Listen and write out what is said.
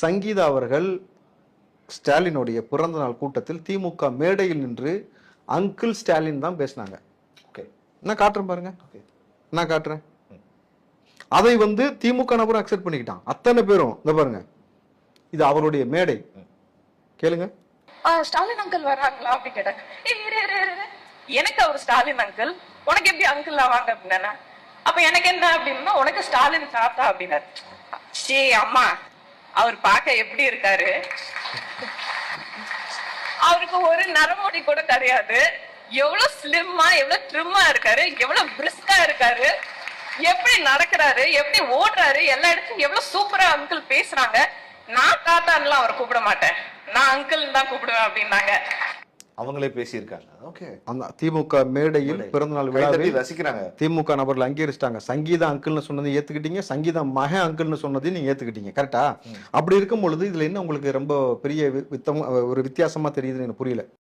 சங்கீதா அவர்கள் ஸ்டாலினுடைய பிறந்த நாள் கூட்டத்தில் திமுக மேடையில் நின்று அங்கிள் ஸ்டாலின் தான் பேசினாங்க. ஓகே நான் காட்டுறேன் பாருங்க. நான் காட்டுறேன். அதை வந்து திமுக நபரும் அக்செப்ட் பண்ணிக்கிட்டான். அத்தனை பேரும் இந்த பாருங்க. இது அவருடைய மேடை. கேளுங்க. ஸ்டாலின் அங்கிள் வர்றாங்களா அப்படி இரு. எனக்கு அவர் ஸ்டாலின் அங்கிள் உனக்கு எப்படி அங்கிள் ஆவாங்க? அப்படின்னா அப்ப எனக்கு என்ன? அப்படின்னா உனக்கு ஸ்டாலின் தாத்தா அப்படின்னாரு. சே அம்மா. அவர் பார்க்க எப்படி இருக்காரு? அவருக்கு ஒரு நரமுடி கூட கிடையாது. எவ்வளவு ஸ்லிம்மா எவ்வளவு ட்ரிம்மா இருக்காரு எவ்வளவு பிரிஸ்கா இருக்காரு எப்படி நடக்கிறாரு எப்படி ஓடுறாரு எல்லா இடத்துலயும் எவ்வளவு சூப்பரா அங்கிள் பேசுறாங்க. நான் தாத்தான்லாம் அவரை கூப்பிட மாட்டேன். நான் அங்கிள் தான் கூப்பிடுவேன் அப்படின்னாங்க. அவங்களே பேசியிருக்காங்க. ஓகே அந்த திமுக மேடையில் பிறந்தநாள் விழாவில் ரசிக்கிறாங்க. திமுக நபர்கள் அங்கீகரிச்சிட்டாங்க. சங்கீதா அங்கிள்னு சொன்னதை ஏத்துக்கிட்டீங்க சங்கீதா மக அங்கிள்னு சொன்னதையும் நீங்க ஏத்துக்கிட்டீங்க. கரெக்டா அப்படி இருக்கும் பொழுது இதுல என்ன உங்களுக்கு ரொம்ப பெரிய வித்தம் ஒரு வித்தியாசமா தெரியுதுன்னு எனக்கு புரியல.